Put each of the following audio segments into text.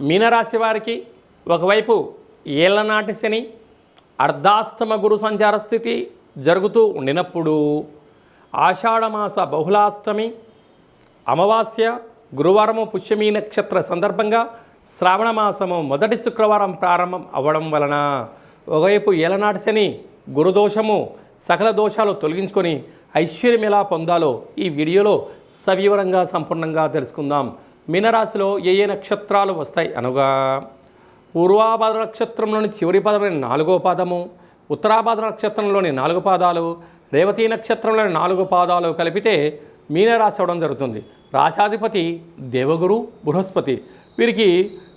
మీనరాశి వారికి ఒకవైపు ఏళ్ళనాటి శని అర్ధాష్టమ గురు సంచార స్థితి జరుగుతూ ఉండినప్పుడు ఆషాఢమాస బహుళాష్టమి అమావాస్య గురువారము పుష్యమీ నక్షత్ర సందర్భంగా శ్రావణ మాసము మొదటి శుక్రవారం ప్రారంభం అవ్వడం వలన ఒకవైపు ఏలనాటి శని గురుదోషము సకల దోషాలు తొలగించుకొని ఐశ్వర్యం ఎలా పొందాలో ఈ వీడియోలో సవివరంగా సంపూర్ణంగా తెలుసుకుందాం. మీనరాశిలో ఏ ఏ నక్షత్రాలు వస్తాయి అనగా? పూర్వాభాద్ర నక్షత్రంలోని చివరి పాదమైన నాలుగో పాదము ఉత్తరాభాద్ర నక్షత్రంలోని నాలుగు పాదాలు రేవతి నక్షత్రంలోని నాలుగు పాదాలు కలిపితే మీనరాశి అవడం జరుగుతుంది. రాశాధిపతి దేవగురు బృహస్పతి. వీరికి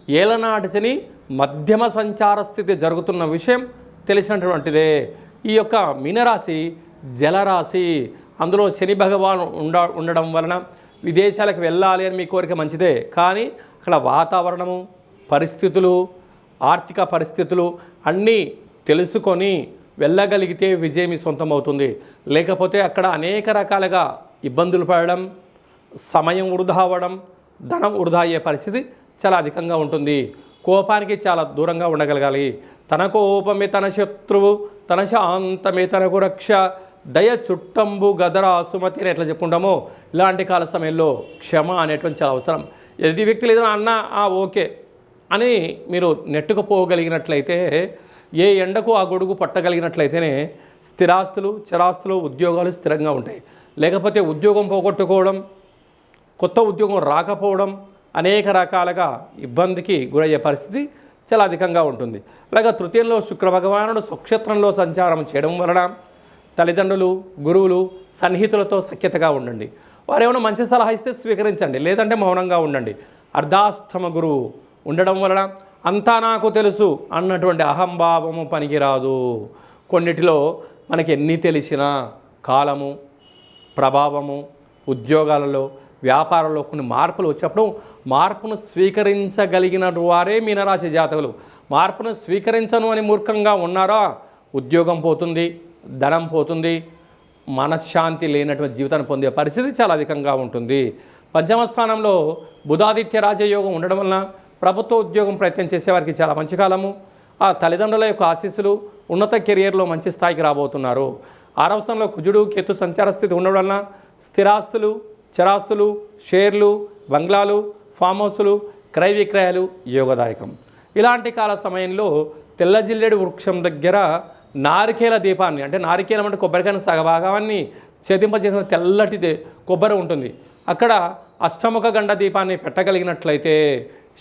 ఏలనాటి శని మధ్యమ సంచార స్థితి జరుగుతున్న విషయం తెలిసినటువంటిదే. ఈ యొక్క మీనరాశి జలరాశి. అందులో శని భగవాన్ ఉండ ఉండడం వలన విదేశాలకు వెళ్ళాలి అని మీ కోరిక మంచిదే కానీ అక్కడ వాతావరణము పరిస్థితులు ఆర్థిక పరిస్థితులు అన్నీ తెలుసుకొని వెళ్ళగలిగితే విజయం మీ సొంతం అవుతుంది లేకపోతే అక్కడ అనేక రకాలుగా ఇబ్బందులు పడడం సమయం వృధా అవ్వడం ధనం వృధా అయ్యే పరిస్థితి చాలా అధికంగా ఉంటుంది. కోపానికి చాలా దూరంగా ఉండగలగాలి. తన కోపమే తన శత్రువు తన శాంతమే తనకు రక్ష దయ చుట్టంబు గదర అసుమతి అని ఎట్లా చెప్పుకుంటామో ఇలాంటి కాల సమయంలో క్షమ అనేటువంటి చాలా అవసరం. ఎదుటి వ్యక్తులు ఏదైనా అన్నా "ఆ, ఓకే అని మీరు నెట్టుకుపోగలిగినట్లయితే ఏ ఎండకు ఆ గొడుగు పట్టగలిగినట్లయితేనే స్థిరాస్తులు చిరాస్తులు ఉద్యోగాలు స్థిరంగా ఉంటాయి. లేకపోతే ఉద్యోగం పోగొట్టుకోవడం కొత్త ఉద్యోగం రాకపోవడం అనేక రకాలుగా ఇబ్బందికి గురయ్యే పరిస్థితి చాలా అధికంగా ఉంటుంది. అలాగే తృతీయంలో శుక్ర భగవానుడు స్వక్షేత్రంలో సంచారం చేయడం వలన తల్లిదండ్రులు గురువులు సన్నిహితులతో సఖ్యతగా ఉండండి. వారు ఏమైనా మంచి సలహా ఇస్తే స్వీకరించండి లేదంటే మౌనంగా ఉండండి. అర్ధాష్టమ గురువు ఉండడం వలన అంతా నాకు తెలుసు అన్నటువంటి అహంభావము పనికిరాదు. కొన్నిటిలో మనకి ఎన్ని తెలిసినా కాలము ప్రభావము ఉద్యోగాలలో వ్యాపారంలో కొన్ని మార్పులు వచ్చినప్పుడు మార్పును స్వీకరించగలిగిన వారే మీనరాశి జాతకులు. మార్పును స్వీకరించను అని మూర్ఖంగా ఉన్నారా? ఉద్యోగం పోతుంది ధనం పోతుంది మనశ్శాంతి లేనటువంటి జీవితాన్ని పొందే పరిస్థితి చాలా అధికంగా ఉంటుంది. పంచమ స్థానంలో బుధాదిత్య రాజయోగం ఉండడం వలన ప్రభుత్వ ఉద్యోగం ప్రయత్నం చేసేవారికి చాలా మంచి కాలము. ఆ తల్లిదండ్రుల యొక్క ఆశీస్సులు ఉన్నత కెరియర్లో మంచి స్థాయికి రాబోతున్నారు. ఆరవ స్థానంలో కుజుడు కేతు సంచార స్థితి ఉండడం వలన స్థిరాస్తులు చరాస్తులు షేర్లు బంగ్లాలు ఫామ్ హౌసులు క్రయ విక్రయాలు యోగదాయకం. ఇలాంటి కాల సమయంలో తెల్ల జిల్లెడు వృక్షం దగ్గర నారికేల దీపాన్ని అంటే నారికేలం అంటే కొబ్బరికాయ సగభాగాన్ని చేతింపజేసిన తెల్లటి కొబ్బరి ఉంటుంది. అక్కడ అష్టముఖ గండ దీపాన్ని పెట్టగలిగినట్లయితే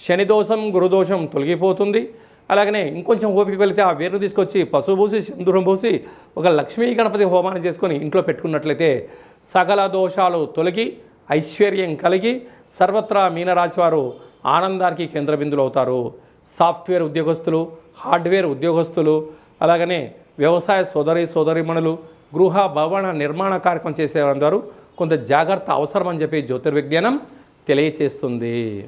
శనిదోషం గురుదోషం తొలగిపోతుంది. అలాగనే ఇంకొంచెం ఓపిక వెళితే ఆ వేరును తీసుకొచ్చి పశుభూసి పూసి సింధూరం పూసి ఒక లక్ష్మీ గణపతి హోమాన్ని చేసుకొని ఇంట్లో పెట్టుకున్నట్లయితే సకల దోషాలు తొలగి ఐశ్వర్యం కలిగి సర్వత్రా మీనరాశి వారు ఆనందానికి కేంద్రబిందులు అవుతారు సాఫ్ట్వేర్ ఉద్యోగస్తులు హార్డ్వేర్ ఉద్యోగస్తులు అలాగనే వ్యవసాయ సోదరి సోదరిమణులు గృహ భవన నిర్మాణ కార్యక్రమం చేసేవారు కొంత జాగ్రత్త అవసరం అని చెప్పి జ్యోతిర్విజ్ఞానం తెలియచేస్తుంది.